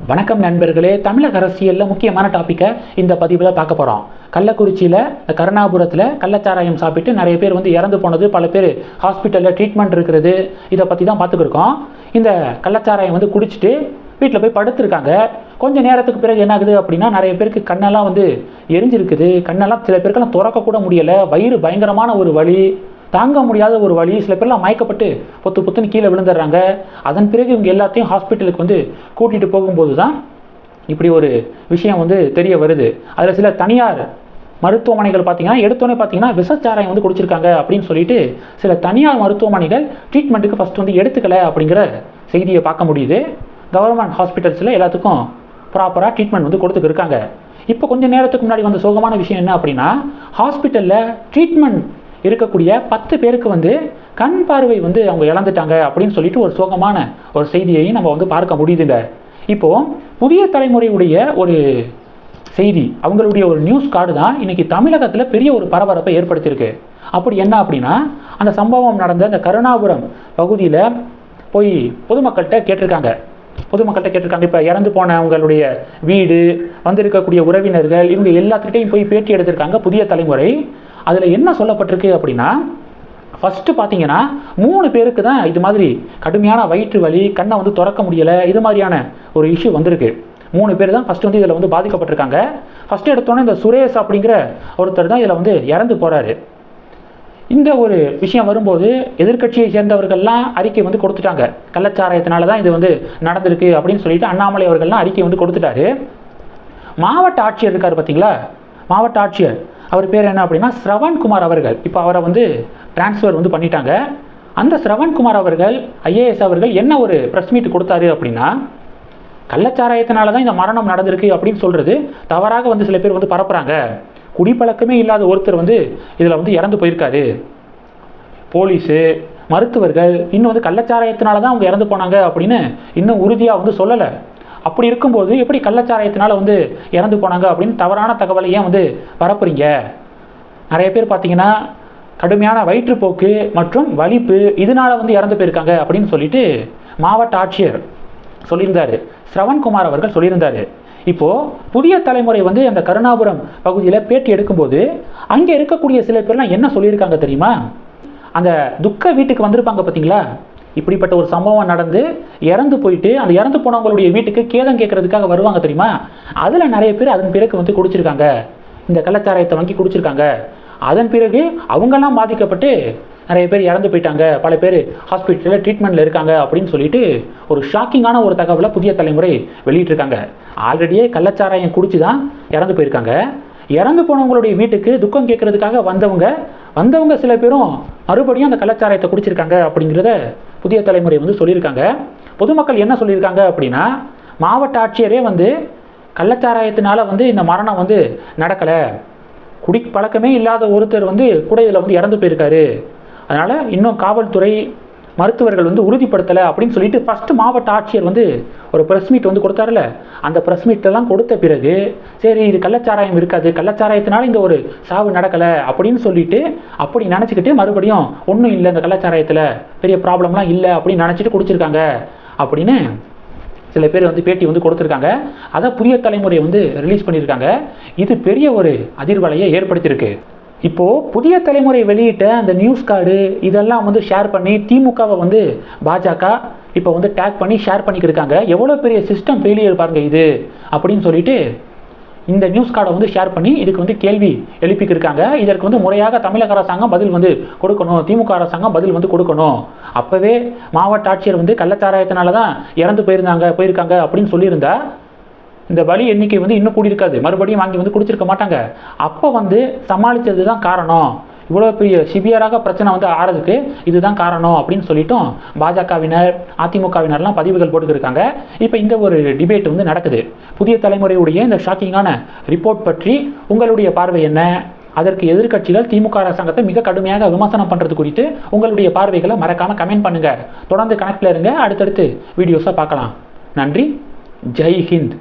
வணக்கம் நண்பர்களே தமிழக அரசியலில் முக்கியமான டாப்பிக்கை இந்த பதிவில் பார்க்க போகிறோம் கள்ளக்குறிச்சியில் கருணாபுரத்தில் கள்ளச்சாராயம் சாப்பிட்டு நிறைய பேர் வந்து இறந்து போனது பல பேர் ஹாஸ்பிட்டலில் ட்ரீட்மெண்ட் இருக்கிறது இதை பற்றி தான் பார்த்துக்கிருக்கோம். இந்த கள்ளச்சாராயம் வந்து குடிச்சிட்டு வீட்டில் போய் படுத்திருக்காங்க. கொஞ்சம் நேரத்துக்கு பிறகு என்ன ஆகுது அப்படின்னா நிறைய பேருக்கு கண்ணெல்லாம் வந்து எரிஞ்சிருக்குது. கண்ணெல்லாம் சில பேருக்கெல்லாம் திறக்கக்கூட முடியலை. வயிறு பயங்கரமான ஒரு வழி தாங்க முடியாத ஒரு வழி சில பேர்லாம் மயக்கப்பட்டு பொத்து பொத்துன்னு கீழே விழுந்துடுறாங்க. அதன் பிறகு இவங்க எல்லாத்தையும் ஹாஸ்பிட்டலுக்கு வந்து கூட்டிகிட்டு போகும்போது தான் இப்படி ஒரு விஷயம் வந்து தெரிய வருது. அதில் சில தனியார் மருத்துவமனைகள் பார்த்தீங்கன்னா எடுத்தோடனே பார்த்தீங்கன்னா விஷச்சாராயம் வந்து குடிச்சிருக்காங்க அப்படின்னு சொல்லிட்டு சில தனியார் மருத்துவமனைகள் ட்ரீட்மெண்ட்டுக்கு ஃபஸ்ட் வந்து எடுத்துக்கல அப்படிங்கிற செய்தியை பார்க்க முடியுது. கவர்மெண்ட் ஹாஸ்பிட்டல்ஸில் எல்லாத்துக்கும் ப்ராப்பராக ட்ரீட்மெண்ட் வந்து கொடுத்துட்டு இருக்காங்க. இப்போ கொஞ்சம் நேரத்துக்கு முன்னாடி வந்த சோகமான விஷயம் என்ன அப்படின்னா ஹாஸ்பிட்டலில் ட்ரீட்மெண்ட் இருக்கக்கூடிய பத்து பேருக்கு வந்து கண் பார்வை வந்து அவங்க இழந்துட்டாங்க அப்படின்னு சொல்லிட்டு ஒரு சோகமான ஒரு செய்தியையும் நம்ம வந்து பார்க்க முடியுதுங்க. இப்போ புதிய தலைமுறையுடைய ஒரு செய்தி அவங்களுடைய ஒரு நியூஸ் கார்டு தான் இன்னைக்கு தமிழகத்தில் பெரிய ஒரு பரபரப்பை ஏற்படுத்தியிருக்கு. அப்படி என்ன அப்படின்னா அந்த சம்பவம் நடந்த அந்த கருணாபுரம் பகுதியில் போய் பொதுமக்கள்கிட்ட கேட்டிருக்காங்க. பொதுமக்கள்கிட்ட கேட்டிருக்காங்க. இப்போ இறந்து போனவங்களுடைய வீடு வந்திருக்கக்கூடிய உறவினர்கள் இவங்க எல்லாத்துக்கிட்டையும் போய் பேட்டி எடுத்திருக்காங்க புதிய தலைமுறை. அதில் என்ன சொல்லப்பட்டிருக்கு அப்படின்னா ஃபஸ்ட்டு பார்த்தீங்கன்னா மூணு பேருக்கு தான் இது மாதிரி கடுமையான வயிற்று வலி கண்ணை வந்து திறக்க முடியலை இது மாதிரியான ஒரு இஷ்யூ வந்திருக்கு. மூணு பேர் தான் ஃபஸ்ட்டு வந்து இதில் வந்து பாதிக்கப்பட்டிருக்காங்க. ஃபஸ்ட்டு எடுத்தோன்னே இந்த சுரேஷ் அப்படிங்கிற ஒருத்தர் தான் இதில் வந்து இறந்து போகிறாரு இந்த ஒரு விஷயம் வரும்போது எதிர்க்கட்சியை சேர்ந்தவர்கள்லாம் அறிக்கை வந்து கொடுத்துட்டாங்க. கள்ளச்சாராயத்தினால தான் இது வந்து நடந்திருக்கு அப்படின்னு சொல்லிட்டு அண்ணாமலை அவர்கள்லாம் அறிக்கை வந்து கொடுத்துட்டாரு. மாவட்ட ஆட்சியர் இருக்கார் பார்த்தீங்களா மாவட்ட ஆட்சியர். அவர் பேர் என்ன அப்படின்னா ஸ்ரவன்குமார் அவர்கள். இப்போ அவரை வந்து டிரான்ஸ்ஃபர் வந்து பண்ணிட்டாங்க. அந்த ஸ்ரவண்குமார் அவர்கள் ஐஏஎஸ் அவர்கள் என்ன ஒரு ப்ரெஸ் மீட் கொடுத்தாரு அப்படின்னா கள்ளச்சாராயத்தினால தான் இந்த மரணம் நடந்திருக்கு அப்படின்னு சொல்கிறது தவறாக வந்து சில பேர் வந்து பரப்புகிறாங்க குடிப்பழக்கமே இல்லாத ஒருத்தர் வந்து இதில் வந்து இறந்து போயிருக்காரு. போலீஸு மருத்துவர்கள் இன்னும் வந்து கள்ளச்சாராயத்தினால தான் அவங்க இறந்து போனாங்க அப்படின்னு இன்னும் உறுதியாக வந்து சொல்லலை. அப்படி இருக்கும்போது எப்படி கள்ளச்சாராயத்தினால வந்து இறந்து போனாங்க அப்படின்னு தவறான தகவலை ஏன் வந்து பரப்புறீங்க நிறைய பேர் பார்த்தீங்கன்னா கடுமையான வயிற்றுப்போக்கு மற்றும் வலிப்பு இதனால் வந்து இறந்து போயிருக்காங்க அப்படின்னு சொல்லிட்டு மாவட்ட ஆட்சியர் சொல்லியிருந்தார். ஸ்ரவண்குமார் அவர்கள் சொல்லியிருந்தார். இப்போது புதிய தலைமுறை வந்து அந்த கருணாபுரம் பகுதியில் பேட்டி எடுக்கும்போது அங்கே இருக்கக்கூடிய சில பேர்லாம் என்ன சொல்லியிருக்காங்க தெரியுமா? அந்த துக்க வீட்டுக்கு வந்திருப்பாங்க பார்த்தீங்களா? இப்படிப்பட்ட ஒரு சம்பவம் நடந்து இறந்து போயிட்டு அந்த இறந்து போனவங்களுடைய வீட்டுக்கு கேதம் கேட்கறதுக்காக வருவாங்க தெரியுமா? அதில் நிறைய பேர் அதன் பிறகு வந்து குடிச்சிருக்காங்க. இந்த கள்ளச்சாராயத்தை வாங்கி குடிச்சிருக்காங்க. அதன் பிறகு அவங்கெல்லாம் பாதிக்கப்பட்டு நிறைய பேர் இறந்து போயிட்டாங்க. பல பேர் ஹாஸ்பிட்டலில் ட்ரீட்மெண்ட்டில் இருக்காங்க அப்படின்னு சொல்லிட்டு ஒரு ஷாக்கிங்கான ஒரு தகவலை புதிய தலைமுறை வெளியிட்டிருக்காங்க. ஆல்ரெடியே கள்ளச்சாராயம் குடிச்சு தான் இறந்து போயிருக்காங்க. இறந்து போனவங்களுடைய வீட்டுக்கு துக்கம் கேட்கறதுக்காக வந்தவங்க வந்தவங்க சில பேரும் மறுபடியும் அந்த கள்ளச்சாராயத்தை குடிச்சிருக்காங்க அப்படிங்கிறத புதிய தலைமுறை வந்து சொல்லியிருக்காங்க. பொதுமக்கள் என்ன சொல்லியிருக்காங்க அப்படின்னா மாவட்ட ஆட்சியரே வந்து கள்ளச்சாராயத்தினால வந்து இந்த மரணம் வந்து நடக்கலை. குடி பழக்கமே இல்லாத ஒருத்தர் வந்து கூட இதில் வந்து இறந்து போயிருக்காரு. அதனால் இன்னும் காவல்துறை மருத்துவர்கள் வந்து உறுதிப்படுத்தலை அப்படின்னு சொல்லிட்டு ஃபஸ்ட்டு மாவட்ட ஆட்சியர் வந்து ஒரு ப்ரெஸ் மீட் வந்து கொடுத்தாருல. அந்த ப்ரெஸ் மீட்டெல்லாம் கொடுத்த பிறகு சரி இது கள்ளச்சாராயம் இருக்காது கள்ளச்சாராயத்தினால இந்த ஒரு சாவு நடக்கலை அப்படின்னு சொல்லிட்டு அப்படி நினச்சிக்கிட்டு மறுபடியும் ஒன்றும் இல்லை இந்த கள்ளச்சாராயத்தில் பெரிய ப்ராப்ளம்லாம் இல்லை அப்படின்னு நினச்சிட்டு குடிச்சிருக்காங்க அப்படின்னு சில பேர் வந்து பேட்டி வந்து கொடுத்துருக்காங்க. அதை புதிய தலைமுறை வந்து ரிலீஸ் பண்ணியிருக்காங்க. இது பெரிய ஒரு அதிர்வலையை ஏற்படுத்தியிருக்கு. இப்போது புதிய தலைமுறை வெளியிட்ட அந்த நியூஸ் கார்டு இதெல்லாம் வந்து ஷேர் பண்ணி திமுகவை வந்து பாஜக இப்போ வந்து டேக் பண்ணி ஷேர் பண்ணிக்கிருக்காங்க எவ்வளோ பெரிய சிஸ்டம் ஃபெயிலியர் பாருங்க இது அப்படின்னு சொல்லிட்டு இந்த நியூஸ் கார்டை வந்து ஷேர் பண்ணி இதுக்கு வந்து கேள்வி எழுப்பிக்கிருக்காங்க இதற்கு வந்து முறையாக தமிழக அரசாங்கம் பதில் வந்து கொடுக்கணும். திமுக அரசாங்கம் பதில் வந்து கொடுக்கணும். அப்போவே மாவட்ட ஆட்சியர் வந்து கள்ளச்சாராயத்தினால தான் இறந்து போயிருந்தாங்க போயிருக்காங்க அப்படின்னு சொல்லியிருந்தா இந்த வலி எண்ணிக்கை வந்து இன்னும் கூடியிருக்காது. மறுபடியும் வாங்கி வந்து குடிச்சிருக்க மாட்டாங்க. அப்போ வந்து சமாளித்தது தான் காரணம். இவ்வளோ பெரிய சிவியராக பிரச்சனை வந்து ஆறதுக்கு இதுதான் காரணம் அப்படின்னு சொல்லிட்டும் பாஜகவினர் அதிமுகவினர்லாம் பதிவுகள் போட்டுக்கிருக்காங்க. இப்போ இந்த ஒரு டிபேட் வந்து நடக்குது. புதிய தலைமுறையுடைய இந்த ஷாக்கிங்கான ரிப்போர்ட் பற்றி உங்களுடைய பார்வை என்ன? அதற்கு எதிர்கட்சிகள் திமுக அரசாங்கத்தை மிக கடுமையாக விமர்சனம் பண்ணுறது குறித்து உங்களுடைய பார்வைகளை மறக்காமல் கமெண்ட் பண்ணுங்கள் தொடர்ந்து கனெக்டில் இருங்க. அடுத்தடுத்து வீடியோஸாக பார்க்கலாம். நன்றி. ஜெய் ஹிந்த்.